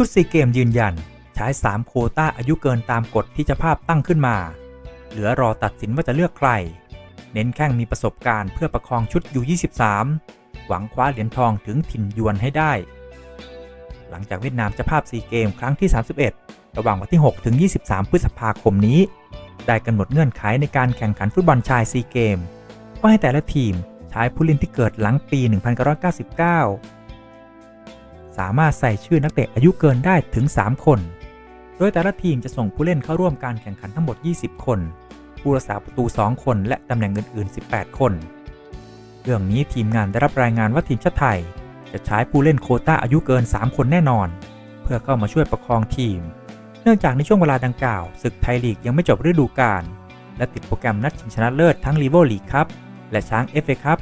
ชุดซีเกมยืนยัน ใช้ 3 โควต้าอายุเกินตามกฎที่เจ้าภาพตั้งขึ้นมา เหลือรอตัดสินว่าจะเลือกใคร เน้นแข้งมีประสบการณ์เพื่อประคองชุดยู23หวังคว้าเหรียญทองถึงถิ่นยวนให้ได้ หลังจากเวียดนามเจะภาพซีเกมครั้งที่ 31 ระหว่างวันที่ 6 ถึง 23 พฤษภาคมนี้ ได้กำหนดเงื่อนไขในการแข่งขันฟุตบอลชายซีเกมว่าให้แต่ละทีมใช้ผู้เล่นที่เกิดหลังปี 1999 สามารถใส่ชื่อนักเตะอายุเกินได้ถึง 3 คน โดยแต่ละทีมจะส่งผู้เล่นเข้าร่วมการแข่งขันทั้งหมด 20 คน ผู้รักษาประตู 2 คน และตำแหน่งอื่น ๆ 18 คน เรื่องนี้ทีมงานได้รับรายงานว่าทีมชาติไทย จะใช้ผู้เล่นโคต้าอายุเกิน 3 คนแน่นอน เพื่อเข้ามาช่วยประคองทีม เนื่องจากในช่วงเวลาดังกล่าวศึกไทยลีกยังไม่จบฤดูกาลและติดโปรแกรมนัดชิงชนะเลิศทั้งลีโวลีกครับและช้าง FA ครับ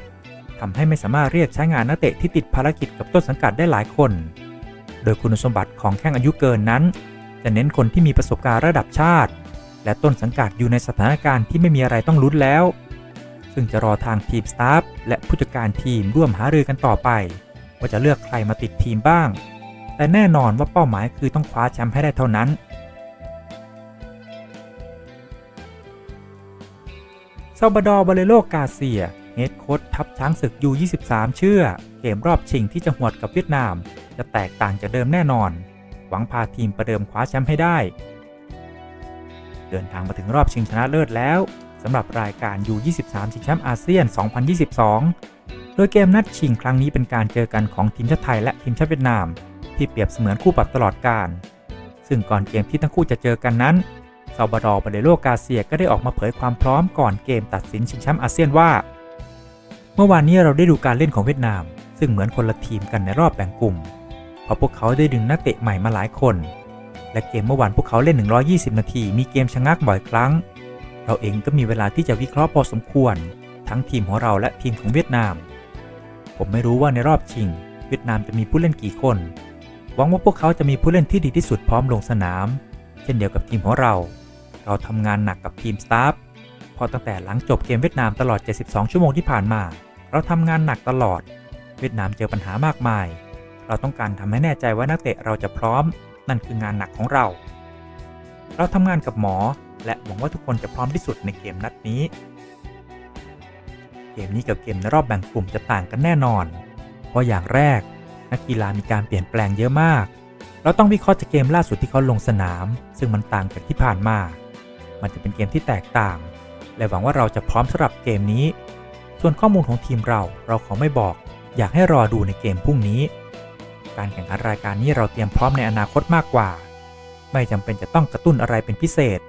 ทำให้ไม่สามารถเรียกใช้งานนักเตะที่ติดภารกิจกับต้นสังกัดได้หลายคน โดยคุณสมบัติของแข้งอายุเกินนั้น จะเน้นคนที่มีประสบการณ์ระดับชาติ และต้นสังกัดอยู่ในสถานการณ์ที่ไม่มีอะไรต้องลุ้นแล้ว ซึ่งจะรอทางทีมสตาฟและผู้จัดการทีมร่วมหารือกันต่อไป ว่าจะเลือกใครมาติดทีมบ้าง แต่แน่นอนว่าเป้าหมายคือต้องคว้าแชมป์ให้ได้เท่านั้นซาบาดอร์บาเลโลกาเซีย เฮดโค้ชทัพช้างศึกยู23 เชื่อ เกมรอบชิงที่จะหวดกับเวียดนาม จะแตกต่างจากเดิมแน่นอน หวังพาทีมประเดิมคว้าแชมป์ให้ได้ เดินทางมาถึงรอบชิงชนะเลิศแล้วสำหรับรายการยู23 ชิงแชมป์อาเซียน 2022 โดยเกมนัดชิงครั้งนี้เป็นการเจอกันของทีมชาติไทยและทีมชาติเวียดนาม ที่เปรียบเสมือนคู่ปรับตลอดการ ซึ่งก่อนเกมที่ทั้งคู่จะเจอกันนั้นซาบาดอร์บาเลโลกาเซียก็ได้ออกมาเผยความพร้อมก่อนเกมตัดสินชิงแชมป์อาเซียนว่า เมื่อวานนี้เราได้ดูการเล่นของเวียดนาม ซึ่งเหมือนคนละทีมกันในรอบแบ่งกลุ่ม เพราะพวกเขาได้ดึงนักเตะใหม่มาหลายคน และเกมเมื่อวานพวกเขาเล่น 120 นาที มีเกมชะงักบ่อยครั้ง เราเองก็มีเวลาที่จะวิเคราะห์พอสมควร ทั้งทีมของเราและทีมของเวียดนาม ผมไม่รู้ว่าในรอบชิง เวียดนามจะมีผู้เล่นกี่คน หวังว่าพวกเขาจะมีผู้เล่นที่ดีที่สุดพร้อมลงสนาม เช่นเดียวกับทีมของเรา เราทำงานหนักกับทีมสตาฟพอตั้งแต่หลังจบเกมเวียดนามตลอด 72 ชั่วโมงที่ผ่านมา เราทำงานหนักตลอด เวียดนามเจอปัญหามากมาย เราต้องการทำให้แน่ใจว่านักเตะเราจะพร้อม นั่นคืองานหนักของเรา เราทำงานกับหมอ และหวังว่าทุกคนจะพร้อมที่สุดในเกมนัดนี้ เกมนี้กับเกมในรอบแบ่งกลุ่มจะต่างกันแน่นอน เพราะอย่างแรก นักกีฬามีการเปลี่ยนแปลงเยอะมาก เราต้องวิเคราะห์จากเกมล่าสุดที่เขาลงสนาม ซึ่งมันต่างจากที่ผ่านมา มันจะเป็นเกมที่แตกต่าง และหวังว่าเราจะพร้อมสำหรับเกมนี้ ส่วนข้อมูลของทีมเราเราขอไม่บอก อยากให้รอดูในเกมพรุ่งนี้ การแข่งขันรายการนี้เราเตรียมพร้อมในอนาคตมากกว่า ไม่จำเป็นจะต้องกระตุ้นอะไรเป็นพิเศษ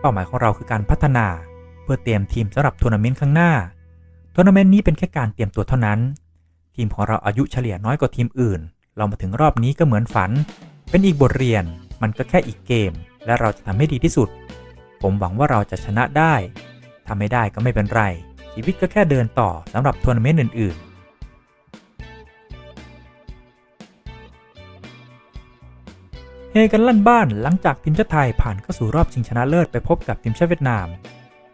เป้าหมายของเราคือการพัฒนา เพื่อเตรียมทีมสำหรับทัวร์นาเมนต์ข้างหน้าทัวร์นาเมนต์นี้เป็นแค่การเตรียมตัวเท่านั้น ทีมของเราอายุเฉลี่ยน้อยกว่าทีมอื่น เรามาถึงรอบนี้ก็เหมือนฝัน เป็นอีกบทเรียน มันก็แค่อีกเกม และเราจะทำให้ดีที่สุด ผมหวังว่าเราจะชนะได้ทำไม่ได้ก็ไม่เป็นไร ชีวิตก็แค่เดินต่อสำหรับทัวร์นาเมนต์อื่น ๆเฮกันลั่นบ้านหลังจากทีมชาติไทยผ่านเข้าสู่รอบชิงชนะเลิศไปพบกับทีมชาติเวียดนาม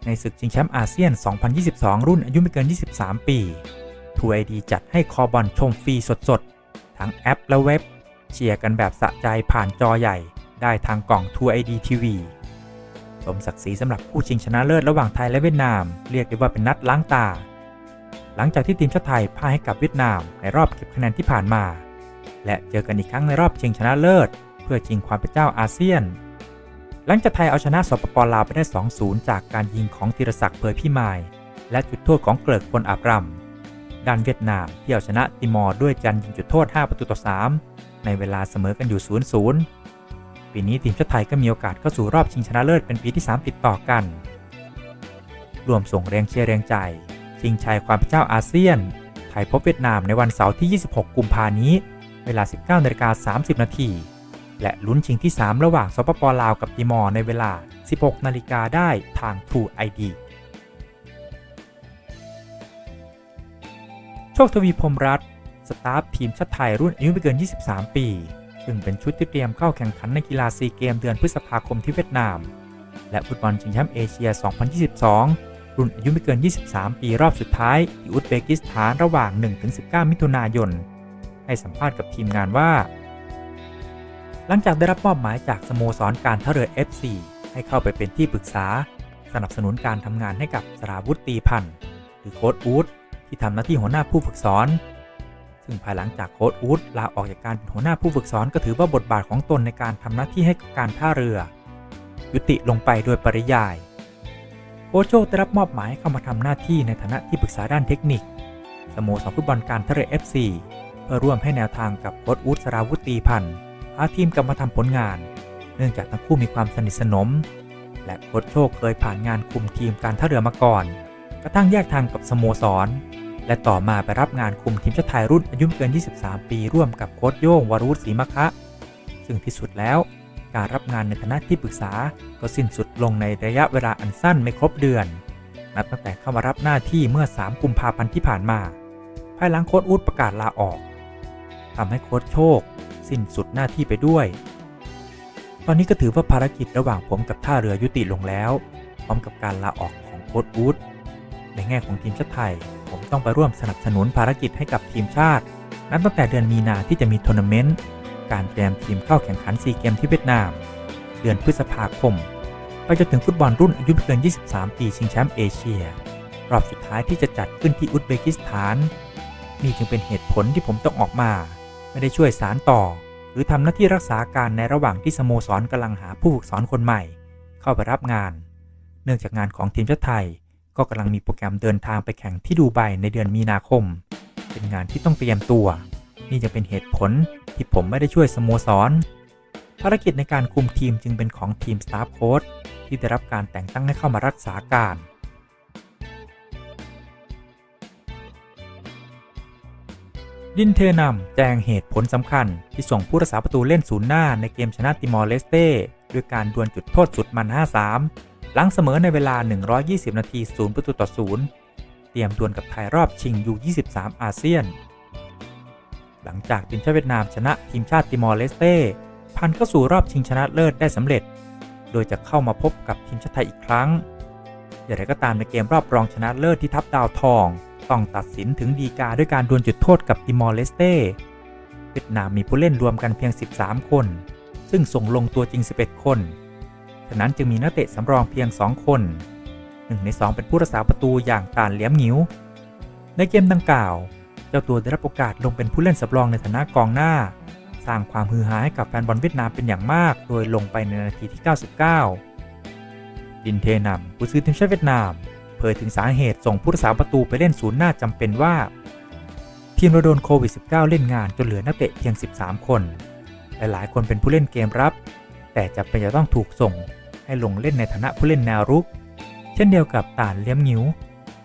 ในศึกชิงแชมป์อาเซียน 2022 รุ่นอายุไม่เกิน 23 ปีทูไอดีจัดให้คอบอลชมฟรีสดๆ ทั้งแอปและเว็บ เชียร์กันแบบสะใจผ่านจอใหญ่ ได้ทางกล่อง True ID TV ส มศักดิ์ศรีสำหรับคู่ชิงชนะเลิศระหว่างไทยและเวียดนาม เรียกได้ว่าเป็นนัดล้างตา หลังจากที่ทีมชาติไทยพ่ายให้กับเวียดนามในรอบเก็บคะแนนที่ผ่านมา และเจอกันอีกครั้งในรอบชิงชนะเลิศ เพื่อชิงความเป็นเจ้าอาเซียน หลังจากไทยเอาชนะสปปลาวไปได้ 2-0 จากการยิงของธีรศักดิ์เผยพิมายและจุดโทษของเกลิกพลอาบรำด้านเวียดนามที่เอาชนะติมอร์ด้วยการยิงจุดโทษ 5 ประตูต่อ 3 ในเวลาเสมอกันอยู่ 0-0 ปีนี้ทีมชาติไทยก็มีโอกาสเข้าสู่รอบชิงชนะเลิศเป็นปีที่ 3 ติดต่อกัน รวมส่งแรงเชียร์แรงใจ ชิงชัยความเป็นเจ้าอาเซียน ไทยพบเวียดนามในวันเสาร์ที่ 26 กุมภานี้ เวลา 19นาฬิกา30 นาทีและลุ้นชิงที่ 3 ระหว่างสปปลาวกับติมอร์ในเวลา 16 นาฬิกาได้ทาง True ID โชคทวีพรมรัตน์สตาฟทีมชาติไทยรุ่นอายุไม่เกิน 23 ปี ซึ่งเป็นชุดที่เตรียมเข้าแข่งขันในกีฬาซีเกมเดือนพฤษภาคมที่เวียดนาม และฟุตบอลชิงแชมป์เอเชีย 2022 รุ่นอายุไม่เกิน 23 ปีรอบสุดท้ายที่อุซเบกิสถานระหว่าง 1-19 มิถุนายน ให้สัมภาษณ์กับทีมงานว่า หลังจากได้รับมอบหมายจากสโมสรการท่าเรือ FC ให้เข้าไปเป็นที่ปรึกษา สนับสนุนการทำงานให้กับสราวุธตีพันธ์หรือโค้ดอูดที่ทำหน้าที่หัวหน้าผู้ฝึกสอน ซึ่งภายหลังจากโค้ดอูดลาออกจากการเป็นหัวหน้าผู้ฝึกสอนก็ถือว่าบทบาทของตนในการทำหน้าที่ให้กับการท่าเรือ ยุติลงไปโดยปริยาย โค้ชโชคได้รับมอบหมายเข้ามาทำหน้าที่ในฐานะที่ปรึกษาด้านเทคนิคสโมสรฟุตบอลการท่าเรือ FC เพื่อร่วมให้แนวทางกับโค้ชอูดสราวุตีพันธ์พาทีมกลับมาทำผลงาน เนื่องจากทั้งคู่มีความสนิทสนม และโค้ชโชคเคยผ่านงานคุมทีมการท่าเรือมาก่อน กระทั่งแยกทางกับสโมสร และต่อมาไปรับงานคุมทีมชาติไทยรุ่นอายุไม่เกิน 23 ปี ร่วมกับโค้ชโย่งวรวุฒิศรีมะคะ ซึ่งที่สุดแล้ว การรับงานในฐานะที่ปรึกษา ก็สิ้นสุดลงในระยะเวลาอันสั้นไม่ครบเดือน นับตั้งแต่เข้ามารับหน้าที่เมื่อ 3 กุมภาพันธ์ที่ผ่านมา ภายหลังโค้ชอูดประกาศลาออกทำให้โค้ชโชค สิ้นสุดหน้าที่ไปด้วย ตอนนี้ก็ถือว่าภารกิจระหว่างผมกับท่าเรือยุติลงแล้ว พร้อมกับการลาออกของโค้ชอูดในแง่ของทีมชาติไทย ต้องไปร่วมสนับสนุนภารกิจให้กับทีมชาติ นับตั้งแต่เดือนมีนาที่จะมีทัวร์นาเมนต์ การเตรียมทีมเข้าแข่งขันซีเกมที่เวียดนาม เดือนพฤษภาคม ไปจนถึงฟุตบอลรุ่นอายุไม่เกิน 23 ปีชิงแชมป์เอเชีย รอบสุดท้ายที่จะจัดขึ้นที่อุซเบกิสถาน นี่จึงเป็นเหตุผลที่ผมต้องออกมา ไม่ได้ช่วยสารต่อ หรือทำหน้าที่รักษาการในระหว่างที่สโมสรกำลังหาผู้ฝึกสอนคนใหม่ เข้าไปรับงาน เนื่องจากงานของทีมชาติไทย ก็กำลังมีโปรแกรมเดินทางไปแข่งที่ดูไบในเดือนมีนาคม เป็นงานที่ต้องเตรียมตัว นี่จะเป็นเหตุผลที่ผมไม่ได้ช่วยสโมสร ภารกิจในการคุมทีมจึงเป็นของทีมสตาฟโค้ชที่ได้รับการแต่งตั้งให้เข้ามารักษาการดินเทนำแจ้งเหตุผลสำคัญ ที่ส่งผู้รักษาประตูเล่นศูนย์หน้าในเกมชนะติมอร์เลสเต้ด้วยการดวลจุดโทษสุดมัน 5-3 หลังเสมอในเวลา 120 นาที 0 ประตูต่อ 0 เตรียมดวลกับไทยรอบชิงยู23 อาเซียน หลังจากทีมชาติเวียดนามชนะทีมชาติติมอร์เลสเต้ผ่านเข้าสู่รอบชิงชนะเลิศได้สำเร็จ โดยจะเข้ามาพบกับทีมชาติไทยอีกครั้ง อย่างไรก็ตามในเกมรอบรองชนะเลิศที่ทับดาวทอง ต้องตัดสินถึงดีกาด้วยการดวลจุดโทษกับติมอร์เลสเต้เวียดนามมีผู้เล่นรวมกันเพียง 13 คน ซึ่งส่งลงตัวจริง 11 คน ฉะนั้นจึงมีนักเตะสำรองเพียง 2 คนหนึ่งใน 2 เป็นผู้รักษาประตูอย่างตานเลี้ยมหงิวในเกมดังกล่าว เจ้าตัวได้รับโอกาสลงเป็นผู้เล่นสำรองในฐานะกองหน้า สร้างความฮือฮาให้กับแฟนบอลเวียดนามเป็นอย่างมาก โดยลงไปในนาทีที่ 99 ดินเทนำผู้ซื้อทีมชาติเวียดนาม เผยถึงสาเหตุส่งผู้รักษาประตูไปเล่นศูนย์หน้าจำเป็นว่าทีมเราโดนโควิด -19 เล่นงานจนเหลือนักเตะเพียง 13 คน หลายๆ คนเป็นผู้เล่นเกมรับ แต่จะเป็นจะต้องถูกส่ง ให้ลงเล่นในฐานะผู้เล่นแนวรุก เช่นเดียวกับตานเลี้ยมงิ้ว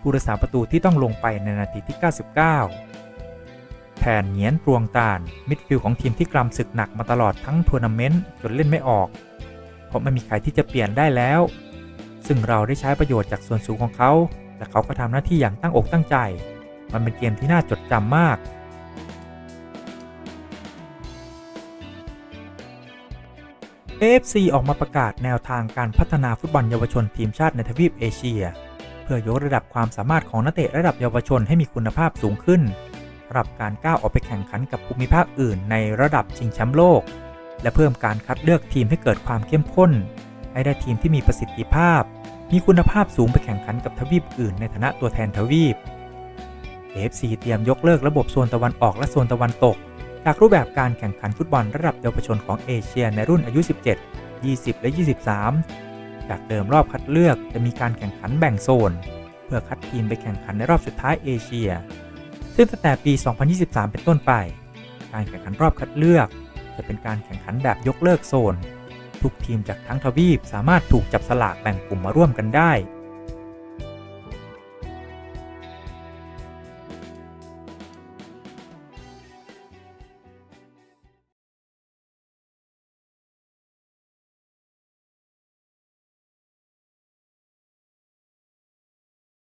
ผู้รักษาประตูที่ต้องลงไปในนาทีที่ 99 แผนเหงียนรวงตานมิดฟิลด์ของทีมที่กลำศึกหนักมาตลอดทั้งทัวร์นาเมนต์จนเล่นไม่ออก เพราะไม่มีใครที่จะเปลี่ยนได้แล้ว ซึ่งเราได้ใช้ประโยชน์จากส่วนสูงของเขา และเขาก็ทำหน้าที่อย่างตั้งอกตั้งใจ มันเป็นเกมที่น่าจดจำมาก AFC ออกมาประกาศแนวทางการพัฒนาฟุตบอลเยาวชนทีมชาติในทวีปเอเชีย เพื่อยกระดับความสามารถของนักเตะระดับเยาวชนให้มีคุณภาพสูงขึ้นสำหรับการก้าวออกไปแข่งขันกับภูมิภาคอื่นในระดับชิงแชมป์โลก และเพิ่มการคัดเลือกทีมให้เกิดความเข้มข้น ให้ได้ทีมที่มีประสิทธิภาพ มีคุณภาพสูงไปแข่งขันกับทวีปอื่น ในฐานะตัวแทนทวีป AFC เตรียมยกเลิกระบบโซนตะวันออกและโซนตะวันตก จากรูปแบบการแข่งขันฟุตบอลระดับเยาวชนของเอเชียในรุ่นอายุ 17 20 และ 23 จากเดิมรอบคัดเลือกจะมีการแข่งขันแบ่งโซน เพื่อคัดทีมไปแข่งขันในรอบสุดท้ายเอเชีย ซึ่งตั้งแต่ปี 2023 เป็นต้นไป การแข่งขันรอบคัดเลือก จะเป็นการแข่งขันแบบยกเลิกโซน ทุกทีมจากทั้งทวีปสามารถถูกจับสลากแบ่งกลุ่มมาร่วมกันได้